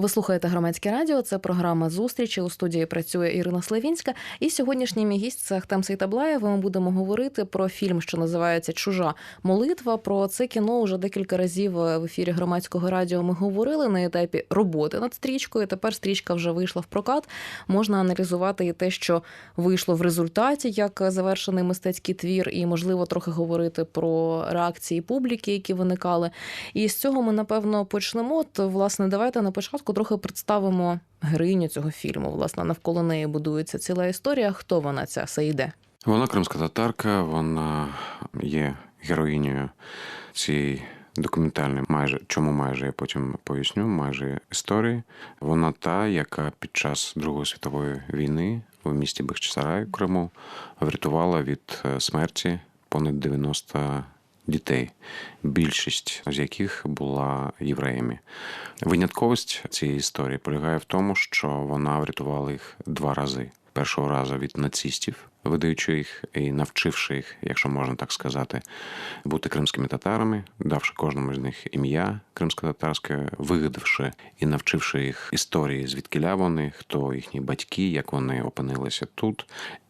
Ви слухаєте громадське радіо. Це програма зустрічі. У студії працює Ірина Славінська. І сьогоднішній мій гість це Ахтем Сейтаблаєв. Ми будемо говорити про фільм, що називається Чужа молитва. Про це кіно вже декілька разів в ефірі громадського радіо. Ми говорили на етапі роботи над стрічкою. Тепер стрічка вже вийшла в прокат. Можна аналізувати і те, що вийшло в результаті, як завершений мистецький твір, і можливо трохи говорити про реакції публіки, які виникали. І з цього ми напевно почнемо. От, власне, давайте на початку трохи представимо героїню цього фільму. Власне, навколо неї будується ціла історія. Хто вона ця Саїде? Вона кримська татарка, вона є героїнею цієї документальної, майже чому майже я потім поясню, майже історії. Вона та, яка під час Другої світової війни в місті Бахчисарай в Криму врятувала від е, смерті понад 90 дітей, більшість з яких була євреями. Винятковість цієї історії полягає в тому, що вона врятувала їх два рази. Першого разу від нацистів, видаючи їх і навчивши їх, якщо можна так сказати, бути кримськими татарами, давши кожному з них ім'я кримсько-татарське, вигадавши і навчивши їх історії, звідкиля вони, хто їхні батьки, як вони опинилися тут,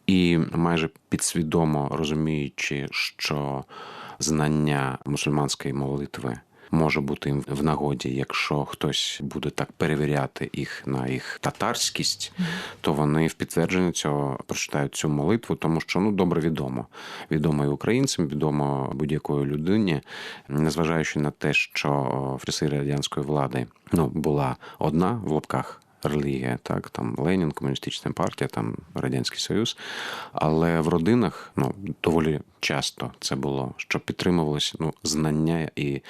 і майже підсвідомо розуміючи, що знання мусульманської молитви може бути їм в нагоді, якщо хтось буде так перевіряти їх на їх татарськість, то вони в підтвердження цього прочитають цю молитву, тому що ну добре відомо. Відомо і українцям, відомо будь-якої людині, незважаючи на те, що в часи радянської влади ну була одна в лапках. Релігія, так, там Ленін, комуністична партія, там Радянський Союз. Але в родинах ну, доволі часто це було, що підтримувалось ну, знання і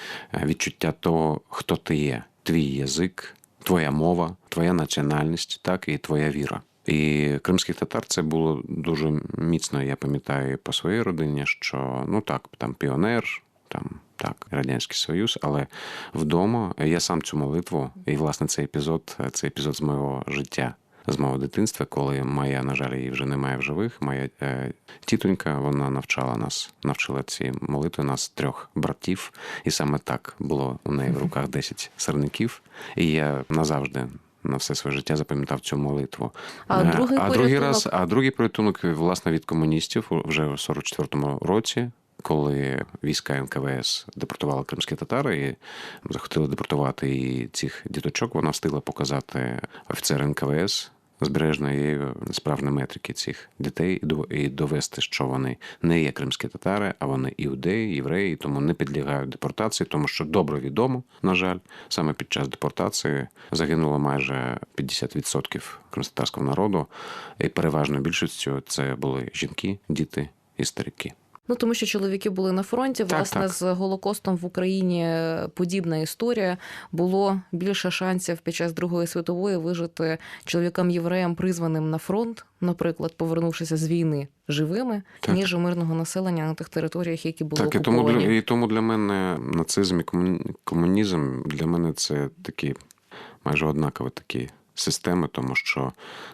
відчуття того, хто ти є, твій язик, твоя мова, твоя національність, так і твоя віра. І кримських татар це було дуже міцно. Я пам'ятаю по своїй родині, що ну так, там піонер, там так, Радянський Союз, але вдома я сам цю молитву, і власне цей епізод, це епізод з моєго життя, з мого дитинства, коли моя, на жаль, її вже немає в живих. Моя е, тітонька вона навчала нас, навчила ці молитви нас трьох братів, і саме так було у неї в руках 10 сирників. І я назавжди. На все своє життя запам'ятав цю молитву. А другий, а другий раз, а другий порятунок, власне, від комуністів вже в 44-му році коли війська НКВС депортували кримські татари і захотіли депортувати і цих діточок, вона встигла показати офіцер НКВС збережної справні метрики цих дітей і довести, що вони не є кримські татари, а вони іудеї, євреї, тому не підлягають депортації, тому що добре відомо, на жаль, саме під час депортації загинуло майже 50% кримськотарського народу, і переважною більшістю це були жінки, діти і старики. Ну тому що чоловіки були на фронті. Власне, так. з голокостом в Україні подібна історія було більше шансів під час Другої світової вижити чоловікам євреям, призваним на фронт, наприклад, повернувшися з війни живими, так. ніж у мирного населення на тих територіях, які були так, окуповані. і тому для і тому для мене нацизм і комунізм для мене це такі майже однакові такі системи, тому що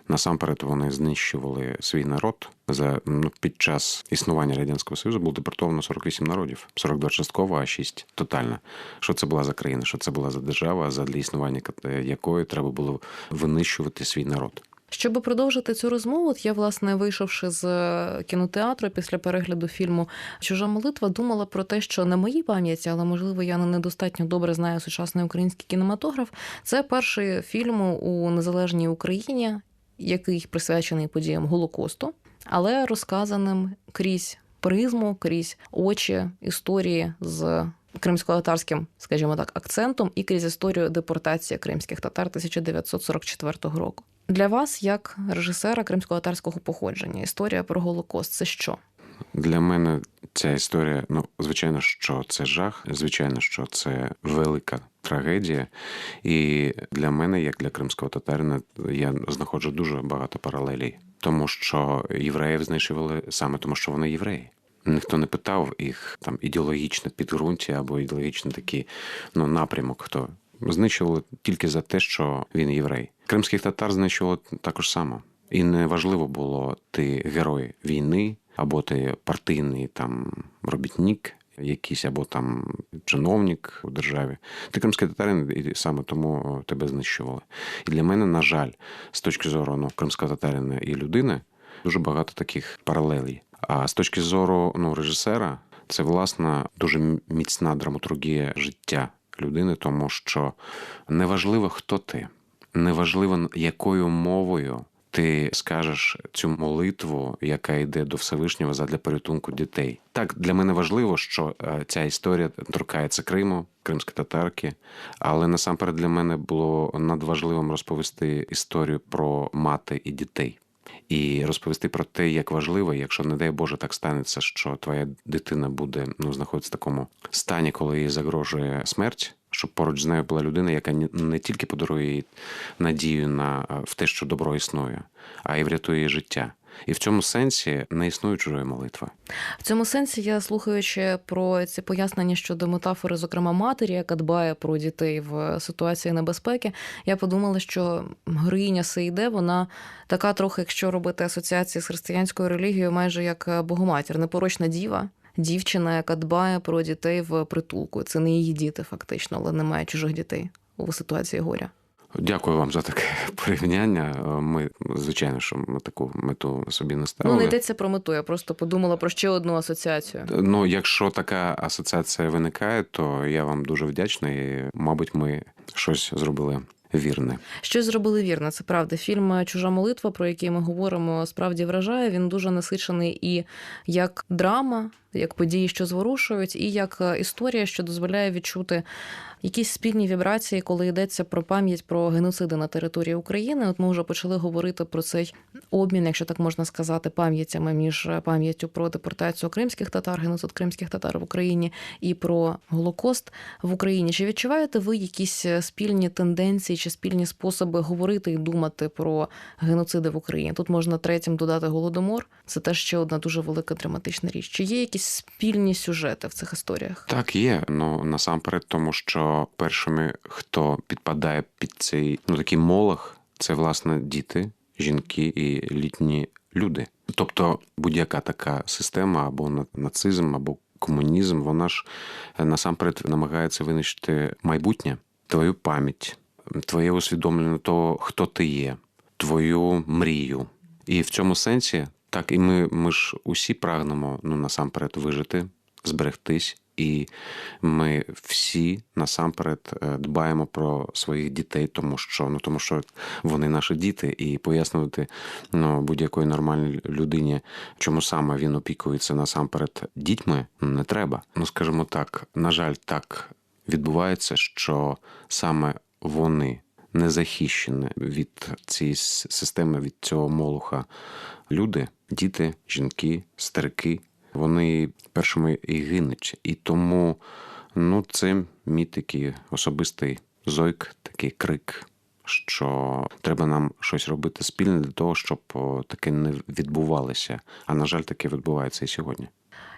насамперед вони знищували свій народ. За ну під час існування радянського союзу було депортовано 48 народів, 42 частково, а 6 тотально. Що це була за країна? Що це була за держава, за для існування якої треба було винищувати свій народ? Щоб продовжити цю розмову, я, власне, вийшовши з кінотеатру після перегляду фільму Чужа молитва, думала про те, що на моїй пам'яті, але можливо я не недостатньо добре знаю сучасний український кінематограф. Це перший фільм у незалежній Україні, який присвячений подіям Голокосту, але розказаним крізь призму, крізь очі історії з. Кримсько-татарським, скажімо так, акцентом і крізь історію депортації кримських татар 1944 року. Для вас, як режисера кримсько-татарського походження, історія про Голокост це що? Для мене ця історія, ну, звичайно, що це жах, звичайно, що це велика трагедія. І для мене, як для кримського татарина, я знаходжу дуже багато паралелей, тому що євреїв знищували саме тому, що вони євреї. Ніхто не питав їх там ідеологічне підґрунтя або ідеологічний такий ну, напрямок, хто знищували тільки за те, що він єврей. Кримських татар знищували також само. І не важливо було ти герой війни або ти партійний там робітник, якийсь або там чиновник у державі. Ти кримський татарин, і саме тому тебе знищували. І для мене, на жаль, з точки зору ну, кримського татарина і людини, дуже багато таких паралелей. А з точки зору ну, режисера, це власне дуже міцна драматургія життя людини, тому що неважливо, хто ти, неважливо, якою мовою ти скажеш цю молитву, яка йде до Всевишнього задля порятунку дітей. Так, для мене важливо, що е, ця історія торкається Криму, кримської татарки, але насамперед для мене було надважливим розповісти історію про мати і дітей. І розповісти про те, як важливо, якщо не дай Боже так станеться, що твоя дитина буде ну знаходитися в такому стані, коли їй загрожує смерть, щоб поруч з нею була людина, яка не тільки подарує їй надію на в те, що добро існує, а й врятує її життя. І в цьому сенсі не існує чужої молитви. В цьому сенсі я слухаючи про ці пояснення щодо метафори, зокрема матері, яка дбає про дітей в ситуації небезпеки, я подумала, що героїня Сейде, вона така трохи, якщо робити асоціації з християнською релігією, майже як богоматір, непорочна діва. Дівчина, яка дбає про дітей в притулку. Це не її діти, фактично, але немає чужих дітей у ситуації горя. Дякую вам за таке порівняння. Ми, звичайно, що ми таку мету собі не ставили. Ну, не йдеться про мету, я просто подумала про ще одну асоціацію. Ну, якщо така асоціація виникає, то я вам дуже вдячний. І, Мабуть, ми щось зробили. Вірне, щось зробили вірно. Це правда. Фільм Чужа молитва, про який ми говоримо, справді вражає. Він дуже насичений і як драма, як події, що зворушують, і як історія, що дозволяє відчути якісь спільні вібрації, коли йдеться про пам'ять про геноциди на території України. От ми вже почали говорити про цей обмін, якщо так можна сказати, пам'ятями між пам'яттю про депортацію кримських татар, геноцид кримських татар в Україні і про Голокост в Україні. Чи відчуваєте ви якісь спільні тенденції чи спільні способи говорити і думати про геноциди в Україні? Тут можна третім додати голодомор. Це теж ще одна дуже велика драматична річ. Чи є якісь спільні сюжети в цих історіях? Так, є. Ну насамперед, тому що першими, хто підпадає під цей ну такий молох, це власне діти, жінки і літні люди. Тобто будь-яка така система або нацизм, або комунізм, вона ж насамперед намагається винищити майбутнє, твою пам'ять, твоє усвідомлення того, хто ти є, твою мрію. І в цьому сенсі так і ми, ми ж усі прагнемо ну насамперед вижити, зберегтись, і ми всі насамперед дбаємо про своїх дітей, тому що ну тому, що вони наші діти, і пояснювати ну будь-якої нормальній людині, чому саме він опікується насамперед дітьми, не треба. Ну скажімо так, на жаль, так відбувається, що саме вони не захищені від цієї системи, від цього молуха люди, діти, жінки, старики, вони першими і гинуть. І тому ну, це мій такий особистий зойк, такий крик, що треба нам щось робити спільне для того, щоб таке не відбувалося. А на жаль, таке відбувається і сьогодні.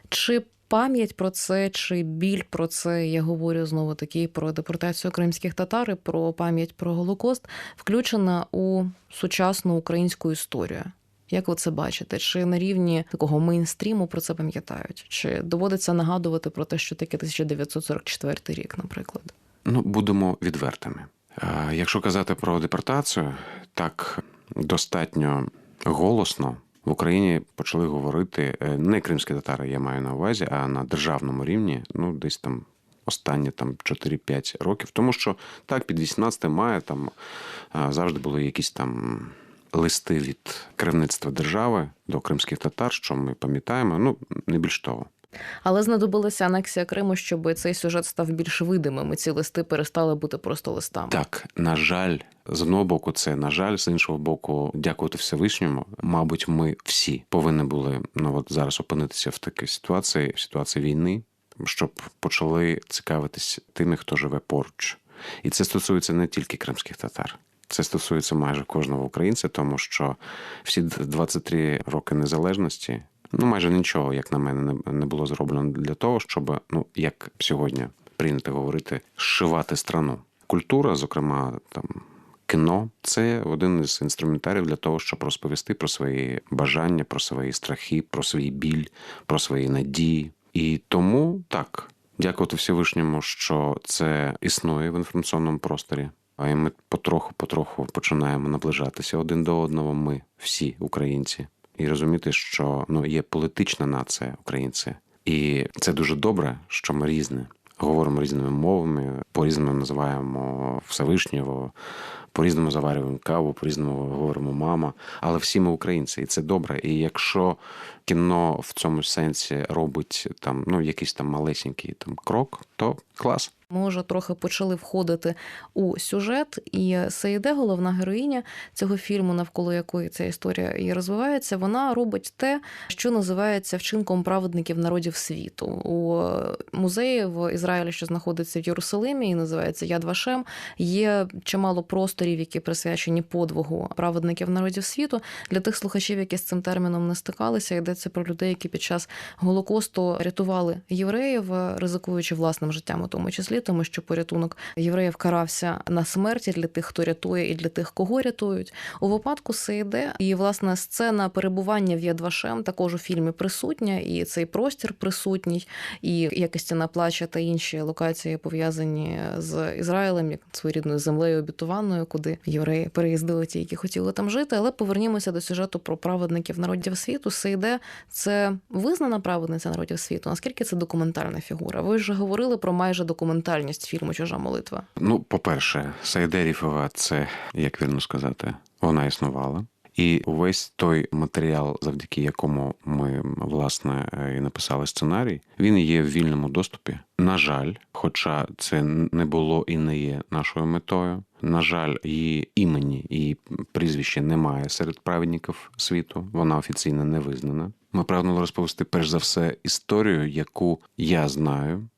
Чи пам'ять про це, чи біль про це, я говорю знову таки про депортацію кримських татар, і про пам'ять про Голокост, включена у сучасну українську історію? Як ви це бачите? Чи на рівні такого мейнстріму про це пам'ятають? Чи доводиться нагадувати про те, що таке 1944 рік, наприклад? Ну, будемо відвертими. Якщо казати про депортацію, так достатньо голосно в Україні почали говорити не кримські татари, я маю на увазі, а на державному рівні, ну десь там. Останні там 4-5 років, тому що так, під 18 мая там завжди були якісь там листи від керівництва держави до кримських татар, що ми пам'ятаємо, ну не більш того. Але знадобилася анексія Криму, щоб цей сюжет став більш видимим. і Ці листи перестали бути просто листами. Так, на жаль, з одного боку, це на жаль, з іншого боку, дякувати Всевишньому. Мабуть, ми всі повинні були ну от зараз опинитися в такій ситуації, в ситуації війни, щоб почали цікавитись тими, хто живе поруч, і це стосується не тільки кримських татар. Це стосується майже кожного українця, тому що всі 23 роки незалежності, ну майже нічого, як на мене, не було зроблено для того, щоб ну як сьогодні прийнято говорити, зшивати страну. Культура, зокрема, там кіно, це один із інструментарів для того, щоб розповісти про свої бажання, про свої страхи, про свій біль, про свої надії. І тому так, дякувати Всевишньому, що це існує в інформаційному просторі. І ми потроху-потроху починаємо наближатися один до одного. Ми всі українці, і розуміти, що ну є політична нація українці, і це дуже добре, що ми різні. Говоримо різними мовами, по-різному називаємо Всевишнього, по-різному заварюємо каву, по-різному говоримо мама. Але всі ми українці, і це добре. І якщо кіно в цьому сенсі робить там ну якийсь там малесенький там крок, то клас. Ми вже трохи почали входити у сюжет, і Саїде, головна героїня цього фільму, навколо якої ця історія і розвивається, вона робить те, що називається вчинком праведників народів світу. У музеї в Ізраїлі, що знаходиться в Єрусалимі, і називається Яд Вашем, є чимало просторів, які присвячені подвигу праведників народів світу. Для тих слухачів, які з цим терміном не стикалися, йдеться про людей, які під час голокосту рятували євреїв, ризикуючи власним життям, у тому числі тому що порятунок євреїв карався на смерті для тих, хто рятує, і для тих, кого рятують. У випадку Сейде і власне сцена перебування в Ядвашем також у фільмі присутня, і цей простір присутній, і як стіна плаче та інші локації пов'язані з Ізраїлем, як своєрідною землею обітованою, куди євреї переїздили ті, які хотіли там жити. Але повернімося до сюжету про праведників народів світу. Сейде це визнана праведниця народів світу. Наскільки це документальна фігура? Ви вже говорили про майже документальну документальність фільму Чужа молитва? Ну, по-перше, Сайдеріфова це як вірно сказати, вона існувала. І увесь той матеріал, завдяки якому ми власне і написали сценарій, він є в вільному доступі. На жаль, хоча це не було і не є нашою метою. На жаль, її імені і прізвища немає серед праведників світу. Вона офіційно не визнана. Ми прагнули розповісти перш за все історію, яку я знаю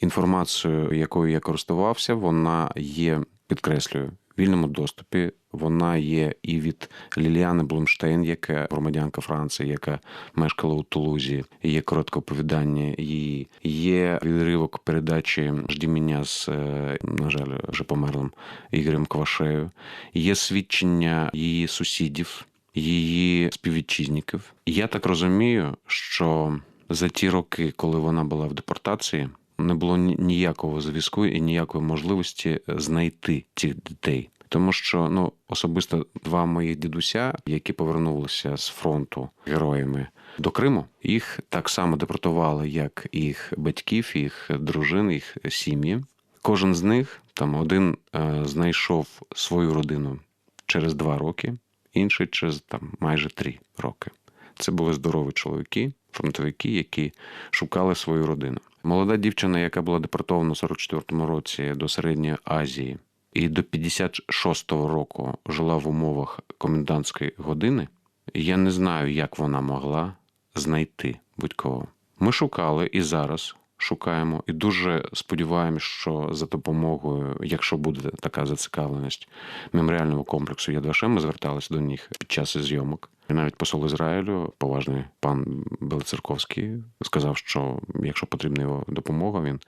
інформацією, якою я користувався, вона є, підкреслюю, вільному доступі. Вона є і від Ліліани Блумштейн, яка громадянка Франції, яка мешкала у Тулузі. Є коротке оповідання її. Є відривок передачі «Жді мене» з, е, на жаль, вже померлим Ігорем Квашею. Є свідчення її сусідів, її співвітчизників. Я так розумію, що за ті роки, коли вона була в депортації не було ніякого зв'язку і ніякої можливості е, знайти цих дітей. Тому що ну особисто два моїх дідуся, які повернулися з фронту героями до Криму, їх так само депортували, як їх батьків, їх дружин, їх сім'ї. Кожен з них там один е, знайшов свою родину через два роки, інший через там майже три роки. Це були здорові чоловіки, фронтовики, які шукали свою родину. Молода дівчина, яка була депортована у 44-му році до Середньої Азії, і до 56-го року жила в умовах комендантської години. Я не знаю, як вона могла знайти будь-кого. Ми шукали і зараз шукаємо, і дуже сподіваємось, що за допомогою, якщо буде така зацікавленість меморіального комплексу Ядвашем, ми зверталися до них під час зйомок. І навіть посол Ізраїлю, поважний пан Белоцерковський, сказав, що якщо потрібна його допомога, він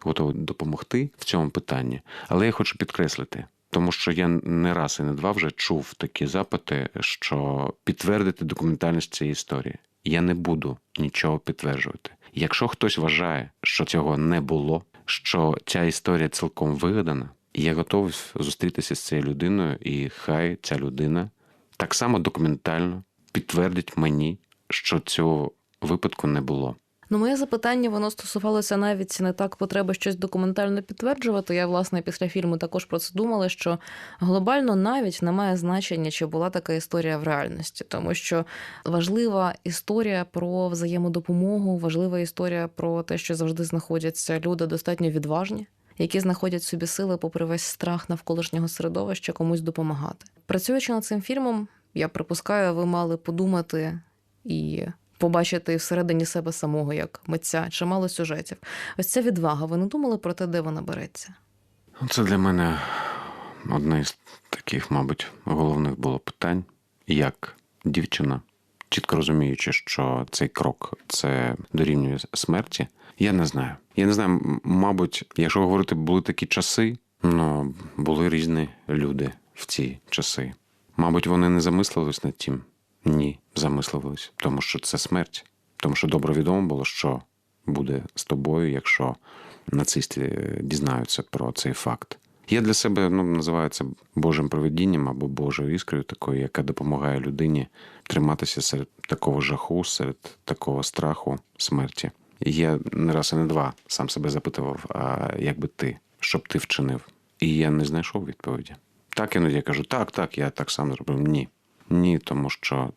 готовий допомогти в цьому питанні. Але я хочу підкреслити. Тому що я не раз і не два вже чув такі запити, що підтвердити документальність цієї історії. Я не буду нічого підтверджувати. Якщо хтось вважає, що цього не було, що ця історія цілком вигадана, я готовий зустрітися з цією людиною, і хай ця людина так само документально підтвердить мені, що цього випадку не було. Ну, моє запитання воно стосувалося навіть не так потреби щось документально підтверджувати. Я, власне, після фільму також про це думала, що глобально навіть не має значення, чи була така історія в реальності, тому що важлива історія про взаємодопомогу, важлива історія про те, що завжди знаходяться люди достатньо відважні. Які знаходять собі сили, попри весь страх навколишнього середовища, комусь допомагати. Працюючи над цим фільмом, я припускаю, ви мали подумати і побачити всередині себе самого як митця, чимало сюжетів. Ось ця відвага. Ви не думали про те, де вона береться? Це для мене одне з таких, мабуть, головних було питань, як дівчина, чітко розуміючи, що цей крок це дорівнює смерті. Я не знаю. Я не знаю, мабуть, якщо говорити, були такі часи, ну були різні люди в ці часи. Мабуть, вони не замислились над тим. Ні, замислились, тому що це смерть. Тому що добре відомо було, що буде з тобою, якщо нацисти е, дізнаються про цей факт. Я для себе ну, називаю це Божим проведінням або Божою іскрою, такою, яка допомагає людині триматися серед такого жаху, серед такого страху, смерті. І я не раз і не два сам себе запитував, а як би ти, що б ти вчинив? І я не знайшов відповіді. Так іноді я кажу, так, так, я так сам зробив. Ні. Ні, тому що,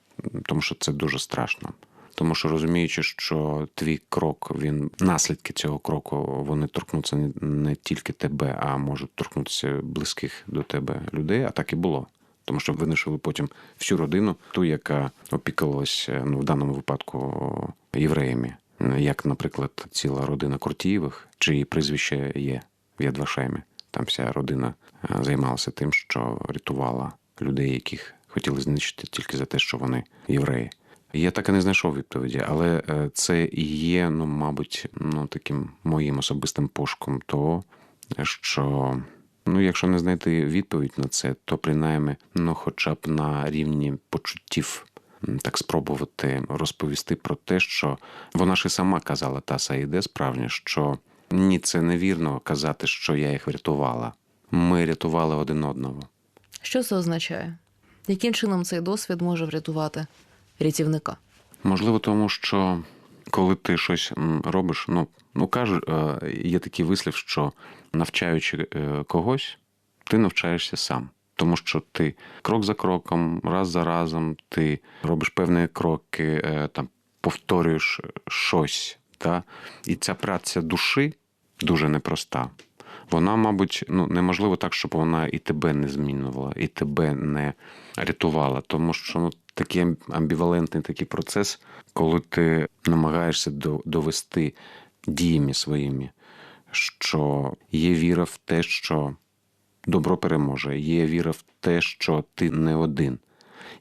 тому що це дуже страшно. Тому що розуміючи, що твій крок, він наслідки цього кроку, вони торкнуться не, не тільки тебе, а можуть торкнутися близьких до тебе людей. А так і було. Тому що винищили потім всю родину, ту, яка опікувалася ну, в даному випадку євреями, як, наприклад, ціла родина Куртієвих, чиї прізвище є в Ядвашемі. Там вся родина е, займалася тим, що рятувала людей, яких хотіли знищити тільки за те, що вони євреї. Я так і не знайшов відповіді, але е, це і є, ну, мабуть, ну, таким моїм особистим пошуком того, що ну, якщо не знайти відповідь на це, то принаймні, ну, хоча б на рівні почуттів. Так спробувати розповісти про те, що вона ж і сама казала, та Саїде справжня, що ні, це невірно казати, що я їх врятувала. Ми рятували один одного. Що це означає? Яким чином цей досвід може врятувати рятівника? Можливо, тому що коли ти щось робиш, ну, ну кажуть, е, є такий вислів, що навчаючи е, когось, ти навчаєшся сам. Тому що ти крок за кроком, раз за разом, ти робиш певні кроки, е, там повторюєш щось. Та? І ця праця душі дуже непроста. Вона, мабуть, ну неможливо так, щоб вона і тебе не змінювала, і тебе не рятувала. Тому що ну, такий амбівалентний такий процес, коли ти намагаєшся довести діями своїми, що є віра в те, що добро переможе, є віра в те, що ти не один.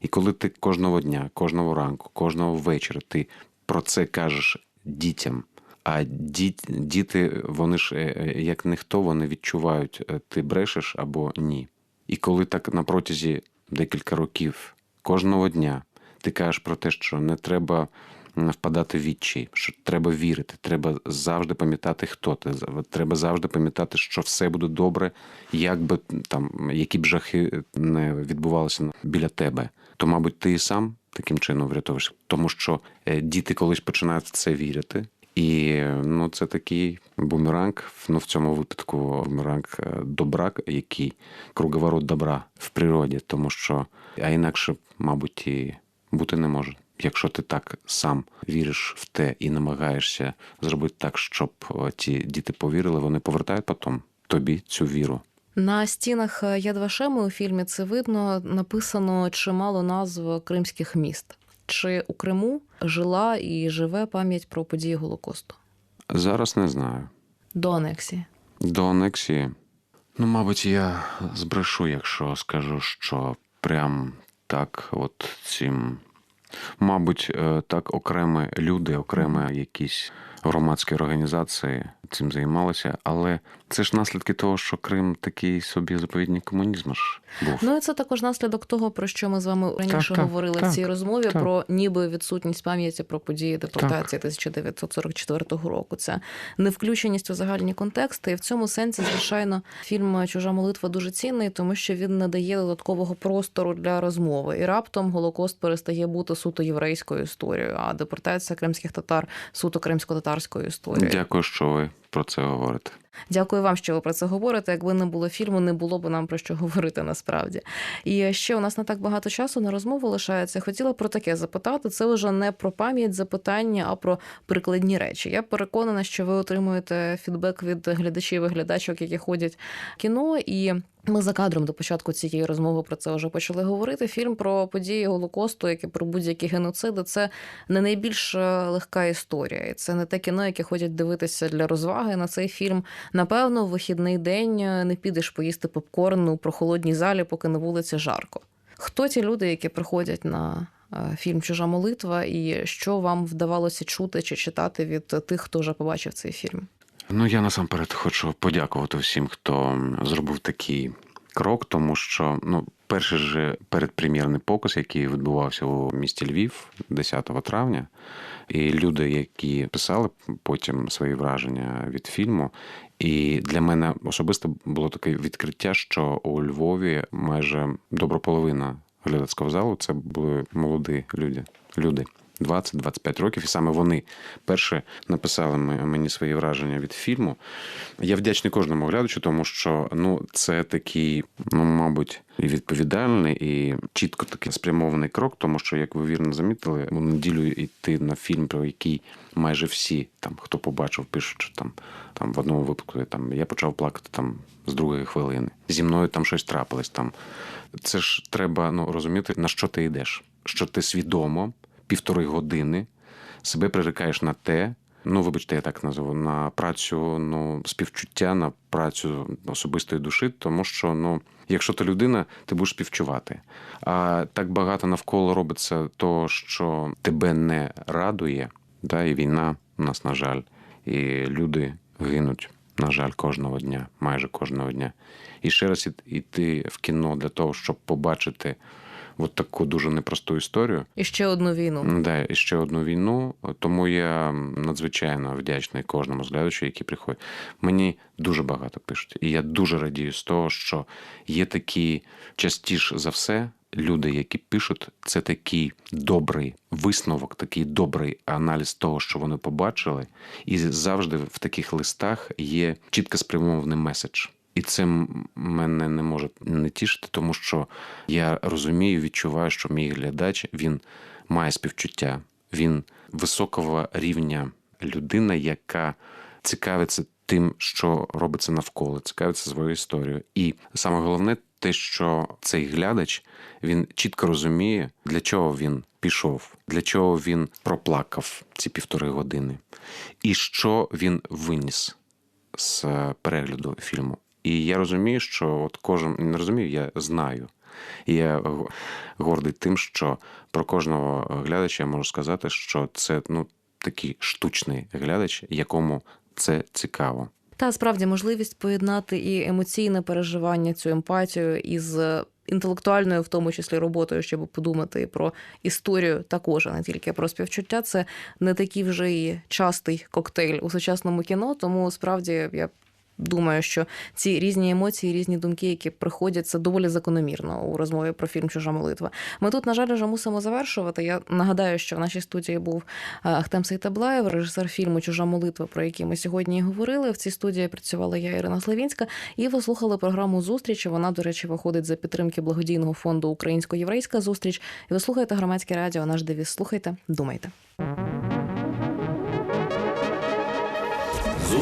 І коли ти кожного дня, кожного ранку, кожного вечора ти про це кажеш дітям. А діт, діти, вони ж е, е, як ніхто, вони відчувають, е, ти брешеш або ні. І коли так на протязі декілька років, кожного дня, ти кажеш про те, що не треба впадати в відчай, що треба вірити, треба завжди пам'ятати, хто ти. Треба завжди пам'ятати, що все буде добре, як би там які б жахи не відбувалися біля тебе. То, мабуть, ти і сам таким чином врятуєшся. Тому що діти колись починають в це вірити. І ну, це такий бумеранг, ну в цьому випадку бумеранг е, добра, який круговорот добра в природі, тому що а інакше, мабуть, і бути не може. Якщо ти так сам віриш в те і намагаєшся зробити так, щоб е, ті діти повірили, вони повертають потім тобі цю віру. На стінах Ядвашеми у фільмі це видно написано чимало назв кримських міст. Чи у Криму жила і живе пам'ять про події Голокосту Зараз не знаю. до анексії? До анексії, ну, мабуть, я збрешу, якщо скажу, що прям так, от цим, мабуть, е, так окремі люди, окремі якісь громадські організації цим займалися, але це ж наслідки того, що Крим такий собі заповідник комунізму ж був. Ну і це також наслідок того, про що ми з вами раніше так, говорили так, в цій розмові так. про ніби відсутність пам'яті про події депортації 1944 року. Це невключеність у загальні контексти. І в цьому сенсі, звичайно, фільм Чужа молитва дуже цінний, тому що він надає додаткового простору для розмови. І раптом Голокост перестає бути суто єврейською історією, а депортація кримських татар суто кримсько-татарською історією. Дякую, що ви про це говорите. Дякую вам, що ви про це говорите. Якби не було фільму, не було б нам про що говорити насправді. І ще у нас не так багато часу на розмову лишається. Хотіла про таке запитати. Це вже не про пам'ять запитання, а про прикладні речі. Я переконана, що ви отримуєте фідбек від глядачів і глядачок, які ходять в кіно і. Ми за кадром до початку цієї розмови про це вже почали говорити. Фільм про події Голокосту, які про будь-які геноциди, це не найбільш е, легка історія. І це не те кіно, яке ходять дивитися для розваги. На цей фільм напевно в вихідний день е, не підеш поїсти попкорн у прохолодній залі, поки на вулиці жарко. Хто ті люди, які приходять на е, фільм Чужа молитва, і що вам вдавалося чути чи читати від тих, хто вже побачив цей фільм? Ну, я насамперед хочу подякувати всім, хто зробив такий крок, тому що ну, перший же передпрем'єрний показ, який відбувався у місті Львів 10 травня, і люди, які писали потім свої враження від фільму. І для мене особисто було таке відкриття, що у Львові майже добра половина глядацького залу це були молоді люди. люди. 20-25 років, і саме вони перше написали мені свої враження від фільму. Я вдячний кожному глядачу, тому що ну це такий, ну мабуть, і відповідальний, і чітко такий спрямований крок, тому що, як ви вірно замітили, у неділю йти на фільм, про який майже всі там, хто побачив, пишуть, що там, там в одному випадку там я почав плакати там з другої хвилини. Зі мною там щось трапилось. Там це ж треба ну розуміти на що ти йдеш, що ти свідомо півтори години себе пририкаєш на те. Ну, вибачте, я так назову на працю ну співчуття, на працю особистої душі, тому що ну, якщо ти людина, ти будеш співчувати. А так багато навколо робиться того, що тебе не радує, да, і війна у нас, на жаль, і люди гинуть, на жаль, кожного дня, майже кожного дня. І ще раз іт- іти в кіно для того, щоб побачити от таку дуже непросту історію. І ще одну війну. Ну, Да, і ще одну війну. Тому я надзвичайно вдячний кожному з глядачів, які приходять. Мені дуже багато пишуть. І я дуже радію з того, що є такі частіше за все. Люди, які пишуть, це такий добрий висновок, такий добрий аналіз того, що вони побачили, і завжди в таких листах є чітко спрямований меседж. І це мене не може не тішити, тому що я розумію, відчуваю, що мій глядач він має співчуття, він високого рівня людина, яка цікавиться тим, що робиться навколо, цікавиться своєю історією. І саме головне те, що цей глядач він чітко розуміє, для чого він пішов, для чого він проплакав ці півтори години, і що він виніс з перегляду фільму. І я розумію, що от кожен не розумію, я знаю. І я гордий тим, що про кожного глядача я можу сказати, що це ну такий штучний глядач, якому це цікаво. Та справді можливість поєднати і емоційне переживання, цю емпатію із інтелектуальною, в тому числі роботою, щоб подумати про історію, також а не тільки про співчуття. Це не такий вже і частий коктейль у сучасному кіно. Тому справді я. Думаю, що ці різні емоції, різні думки, які приходять, це доволі закономірно у розмові про фільм Чужа молитва. Ми тут, на жаль, вже мусимо завершувати. Я нагадаю, що в нашій студії був е, Ахтем Сейтаблаєв, режисер фільму Чужа молитва, про який ми сьогодні говорили. В цій студії працювала я, Ірина Славінська, і ви слухали програму Зустріч. Вона, до речі, виходить за підтримки благодійного фонду Українсько-Єврейська зустріч. І ви слухаєте громадське радіо. Наш девіз. Слухайте, думайте.